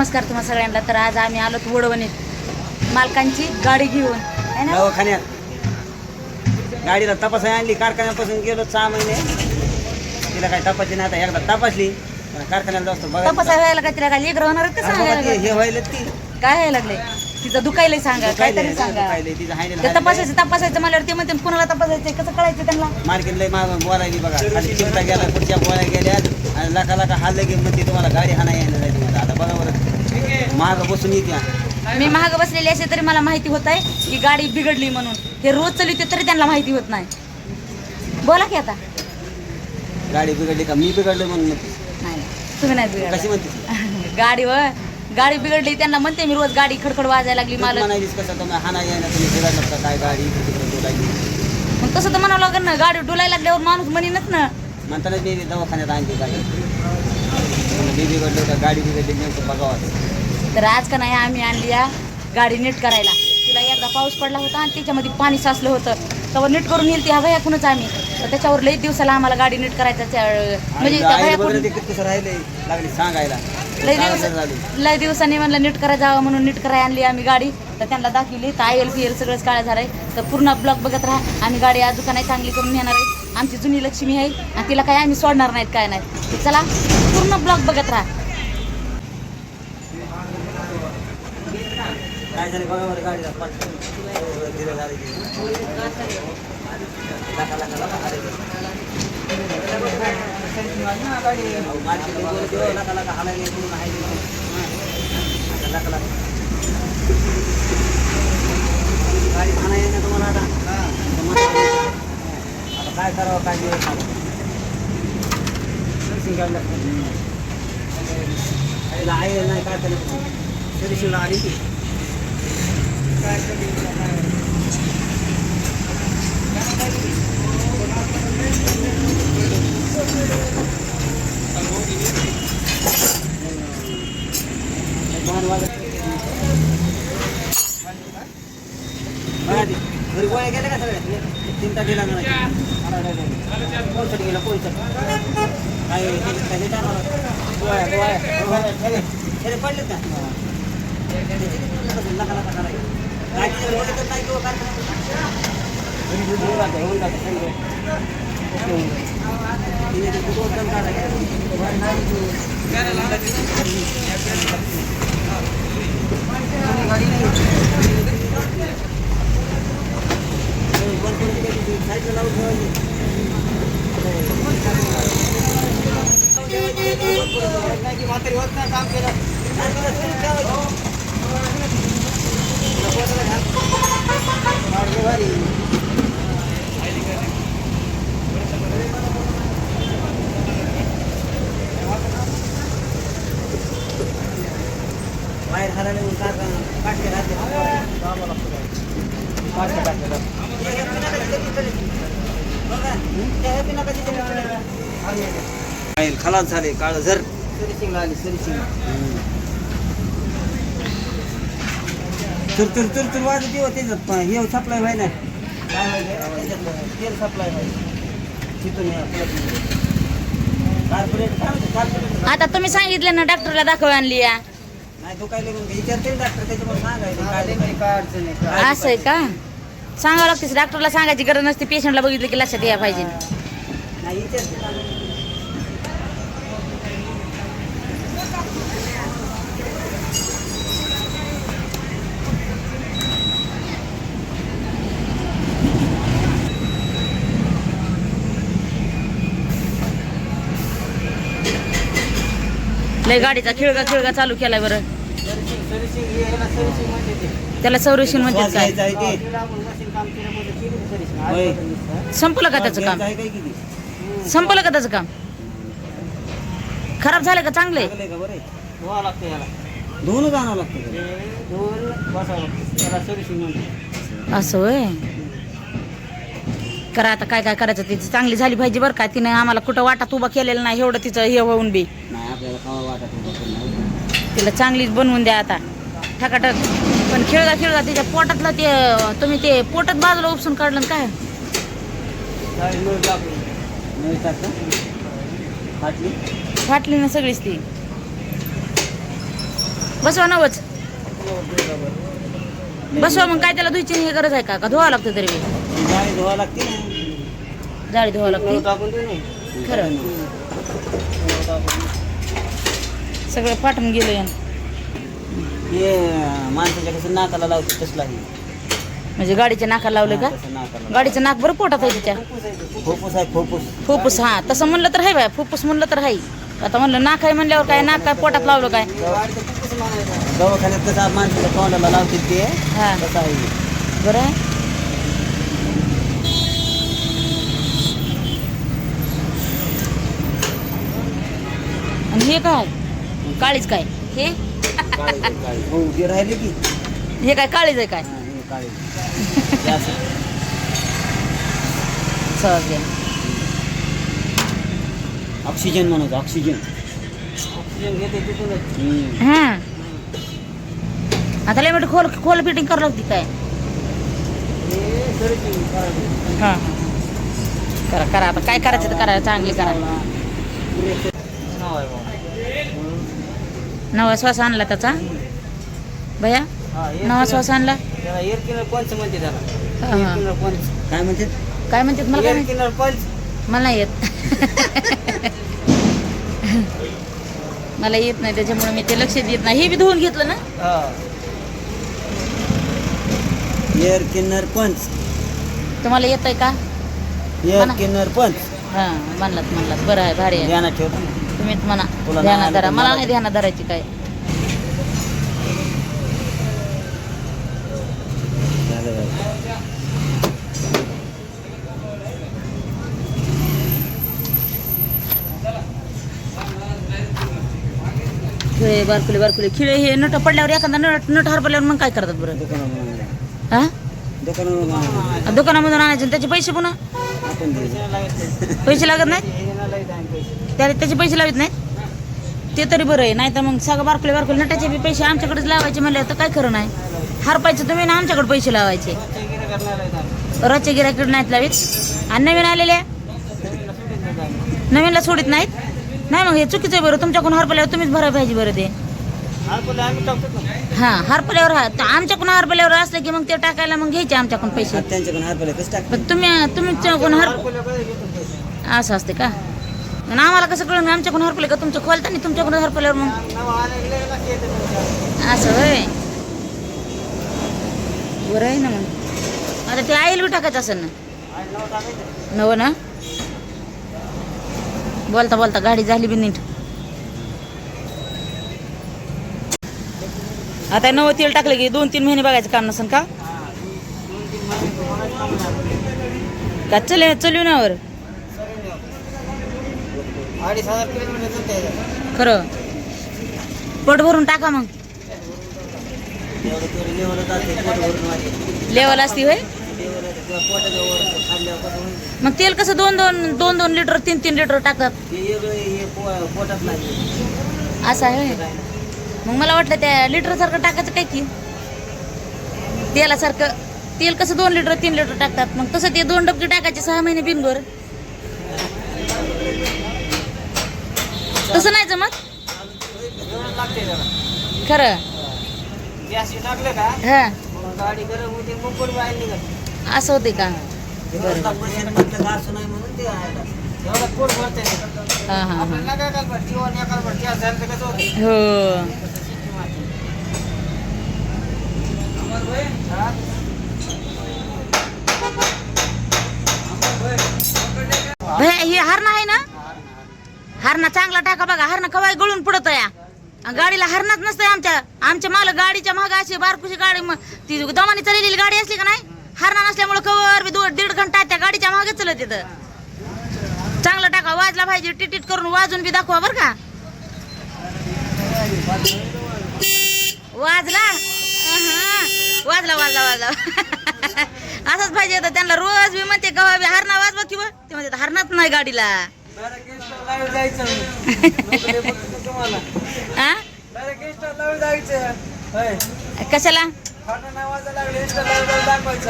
नमस्कार तुम्हा सगळ्यांना. तर आज आम्ही आलो वडवणीत. मालकांची गाडी घेऊन. है ना? दवाखान्यात. गाडीला तपासाय आणली कारखान्यापासून गेलो सहा महिने. तिला काय तपासली नाही आता एकदा तपासली. कारखान्याला जास्त बघा तपासा व्हायला का तिला काय लेकर होणार का सांगायला हे? व्हायला ती. काय व्हायला लागले? तिचं दुखायलंय सांगा काहीतरी सांगा. ते. तपासायचं तपासायचं म्हणल्यावर ते म्हणते कुणाला तपासायचं कसं कळायचं त्यांना? मार्केट लय माग बोलायली बघा. खाली चिमटा गेला पुढच्या गोळ्या गेल्या आणि लाखा लाखा हाल की म्हणते तुम्हाला गाडी हाना म्हणते आता बघा महाग बसून येते. मी महाग बसलेली असे तरी मला माहिती होत आहे की गाडी बिघडली म्हणून. हे रोज चालवते तरी त्यांना माहिती होत नाही. बोला की आता. गाडी बिघडली का? मी बिघडलो म्हणून म्हणते. नाही तुम्ही नाही बिघडला. कशी म्हणते गाडी व गाडी बिघडली त्यांना म्हणते मी रोज गाडी खडखड वाजायला लागली मला कसं? हाना यायला तुम्ही बिघडलं का? काय गाडी इकडे तिकडे बोलायली मग तसं तर म्हणावं लागेल ना गाडी डोलायला लागल्यावर माणूस म्हणेनच ना. म्हणताना दवाखान्यात आणली गाडी. बिघडलं का? गाडी बिघडली नेमकं बघावं. तर आज का नाही आम्ही आणली या गाडी नीट करायला. तिला एकदा पाऊस पडला होता आणि त्याच्यामध्ये पाणी साचलं होतं. तेव्हा नीट करून येईल ती हवा याकूनच आम्ही? तर त्याच्यावर लई दिवसाला आम्हाला गाडी नीट करायचं म्हणजे त्या आई भयाकून- लागली सांगायला. लय दिवस लय दिवसांनी म्हणलं नीट करा जावं म्हणून नीट करायला आणली आम्ही गाडी. तर त्यांना दाखवली तर आय एल पी एल सगळंच काळ्या झालंय. तर पूर्ण ब्लॉक बघत राहा आम्ही गाडी आज दुकानात चांगली करून नेणार आहे. आमची जुनी लक्ष्मी आहे आणि तिला काय आम्ही सोडणार नाहीत काय नाही चला पूर्ण ब्लॉक बघत राहा. काय झालं बघा बरं गाडीला. पाठ धीरे झाली की. लाखा, लाखा, पूर्ण गाडी खाना हो, येईल तुम्हाला आता? आता काय करावं काय दिवस घ्यावी लागते. आईला आई नाही काय त्याला. सर्व्हिसिंगला आली ती घरी गोळ्या गेल्या का सगळ्या चिंता दिला नाही गेला कोणचं काय? गोळ्या गोळ्या पडलेत ना नका नका करायचं काम केलं साईडला सुरू ठेवायची. मार्गे भारी. बाहेर हारायला येऊन काय करणार? काटके राहते. काटके टाकले जातात. हे- हे पिनाकाची तरी तरी. बघा, त्या हे पिनाकाची तरी तरी. आईल खलास झाले काळ झर सर्व्हिसिंगला आली सर्व्हिसिंगला तुर तुर तुर तुर वाजत येऊ त्याच्यात हे सप्लाय व्हाय ना काय व्हायचं त्याच्यात तेल सप्लाय व्हायचं आता तुम्ही सांगितलं ना डॉक्टरला दाखव आणली या. नाही दुखायला मग विचारते डॉक्टर त्याच्यामुळे सांगायचं काय काय अडचण आहे काय असं आहे का? सांगावं लागतेस डॉक्टरला सांगायची गरज नसते. पेशंटला बघितलं की लक्षात यायला पाहिजे. लय गाडीचा खिळगा खिळगा चालू केलाय बरं. त्याला संरक्षण म्हणजे काय? संपलं का त्याचं काम? संपलं का त्याचं काम खराब झालं का बरं आहे? धुवावं लागतं याला. धुवूनच आणावं लागतं हे का? धुवून बसावं लागतं. त्याला सर्व्हिसिंग म्हणते. असं होय करा आता काय काय करायचं तिची चांगली झाली पाहिजे बरं का तिने आम्हाला कुठं वाटात उभा केलेलं नाही एवढं तिचं हे होऊन बी नाही आपल्याला खावा वाटत होतं पण नाही. तिला चांगलीच बनवून द्या आता ठकाठक पण खेळगा खेळगा तिच्या पोटातलं ते तुम्ही ते पोटात बाजूला उपसून काढलं ना काय? फाटली ना सगळीच ती. बसवा नवच बसवा मग काय त्याला धुयची हे गरज आहे का? का धुवावं लागतं तरी धुवा लागते जाळी धुवा लागते. खरं. सगळं पाठवून गेलं यानं. हे माणसाच्या कसं नाकाला लावते तसलाही. म्हणजे गाडीच्या नाकाला लावलं का? तसं नाकाला गाडीचं नाक बरं पोटात आहे तिच्या? फोपूस आहे फोपूस फुफ्फुस हा. तसं म्हणलं तर आहे बाय फुफ्फुस म्हणलं तर आहे आता म्हणलं नाक आहे म्हणल्यावर काय नाक काय पोटात लावलं काय? दवाखान्यात कसं माणसाच्या तोंडाला लावते ते हा. तसं आहे. बरं. आहे आणि हे काय? काळीच काय? हे? हो उभी राहिली की हे काय काळीच आहे काय हा, हे काळी. ते असं. सहज घ्या ऑक्सिजन म्हणत ऑक्सिजन हम्म. हा आता लय मोठी खोल खोल फिटिंग करावं लागते काय हे. हा करा करा आता काय करायचं तर करा चांगली करा नाव आहे बाबा. नवा श्वास आणला त्याचा? भैया हा, नवा श्वास आणला? हा, हा. काय म्हणते? काय म्हणतात मला काय मला नाही येत. मला येत नाही त्याच्यामुळे मी ते लक्ष देत नाही. हे बी धुवून घेतलं ना? हा. एअर किन्नर पंच. तुम्हाला येत आहे का एअर. किन्नर पंच. हा म्हणलात म्हणलात. बरं आहे भारी आहे. ठेवतो. तुम्हीच म्हणा. ध्यानात धरा. मला नाही ध्यानात धरायची काय. बारकुले बारकुले. खिळे हे नट पडल्यावर एखादा नट नट हरपल्यावर मग काय करतात बरं. हा? दुकानामधून आणायचे. आणि त्याचे पैसे पुन्हा. पैसे लागत नाहीत? नाही त्याला त्याचे पैसे लावित नाहीत? ते तरी बरं आहे नाही तर मग सगळं बारकुले बारकुले नटाचे बी पैसे आमच्याकडेच लावायचे म्हणले तर काय खरं नाही. हरपायचं तुम्ही ना आमच्याकडे पैसे लावायचे. रोजच्या गिराकडे नाहीत लावीत. आणि नवीन आलेल्या? आम्ही. नवीनला सोडित नाहीत? नाही मग हे चुकीचं आहे बरं तुमच्याकडून हरपल्यावर तुम्हीच भरायला पाहिजे बरं ते हरपले आम्ही टाकतो ना हा हरपल्यावर हा तर आमच्याकडून हरपल्यावर असलं की मग ते टाकायला मग घ्यायचे आमच्याकडून पैसे. त्यांच्याकडून हरपले कसं टाक पण तुम्ही तुमच्याकडून हर हरपले कधी घेतो पैसे असं असते का? आणि आम्हाला कसं कळून आमच्याकडून हरपले का तुमचं खोलता नाही तुमच्याकडून हरपल्यावर मग. असं होय. बरं आहे ना मग. आता ते आईल बी टाकायचं असेल ना? नव ना? बोलता बोलता गाडी झाली बी नीट. आता नवं तेल टाकलं की दोन तीन महिने बघायचं काम नसेल का? चल जाते याच्यात. खरं. पोट भरून टाका मग. लेवलं असती होय? मग तेल कसं दोन दोन दोन दोन लिटर तीन तीन लिटर टाकतात? नाही असं आहे मग मला वाटलं त्या लिटर सारखं टाकायचं काय की? तेलासारखं. तेल कसं दोन लिटर तीन लिटर टाकतात? मग तसं ते दोन डबके टाकायचे सहा महिने बिनभर तसं नाही जमत? खरं. हा. असं होते का? एवढं मशीन म्हटलं हे हरण आहे ना? हरणा चांगला टाका बघा. हरणा कवाय गळून पडत या गाडीला हरणाच नसतंय आमच्या. आमच्या माल गाडीच्या माग अशी बारकुशी गाडी ती दमाने चाललेली गाडी असली का नाही? हरणा नसल्यामुळे कवर बी दीड घंटा त्या गाडीच्या मागे चलत तिथं. चांगला टाका. वाजला पाहिजे. टिटीट करून वाजून बी दाखवा बर का. वाजला. वाजला वाजला वाजला. असंच पाहिजे होतं. त्यांना रोज बी म्हणते कवा बी हरणा वाजवा किंवा ते म्हणते हरणाच नाही गाडीला. कशाला? नाही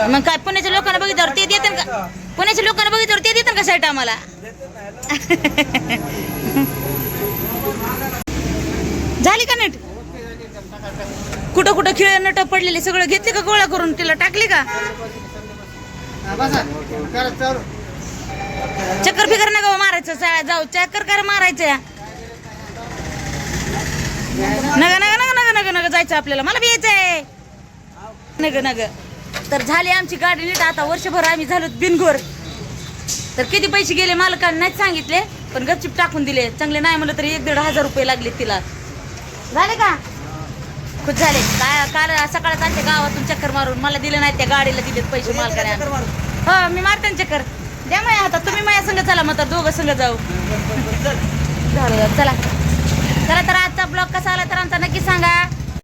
मग काय पुण्याच्या लोकांना बघितल्यावर ते देतात का? पुण्याच्या लोकांना बघितल्यावर ते देतात का शर्ट आम्हाला? झाली का नीट? कुठं कुठं खिळे नट पडलेले सगळं घेतले का गोळा करून तिला? टाकले का? चक्कर फिकर नका मारायचं शाळेत जाऊ. चक्कर काय मारायचं. नग नग नग नग नग नग जायचं आपल्याला. मला बी यायचंय नग नग. तर झाली आमची गाडी नीट. आता वर्षभर आम्ही झालो बिनघोर. तर किती पैसे गेले मालकाने नाहीच सांगितले पण गपचिप टाकून दिले. चांगले नाही म्हणलं तरी एक दीड हजार रुपये लागले तिला. झाले का? खुश झाले. काय काल सकाळच आमच्या गावातून चक्कर मारून. मला दिले नाही त्या गाडीला दिलेत पैसे मालकाने. हो मी मारते ना चक्कर. द्या माया आता तुम्ही माझ्या संग चला मग आता दोघं संग जाऊ. झालं. चला. चला तर आजचा ब्लॉग कसा आला तर आमचा नक्की सांगा.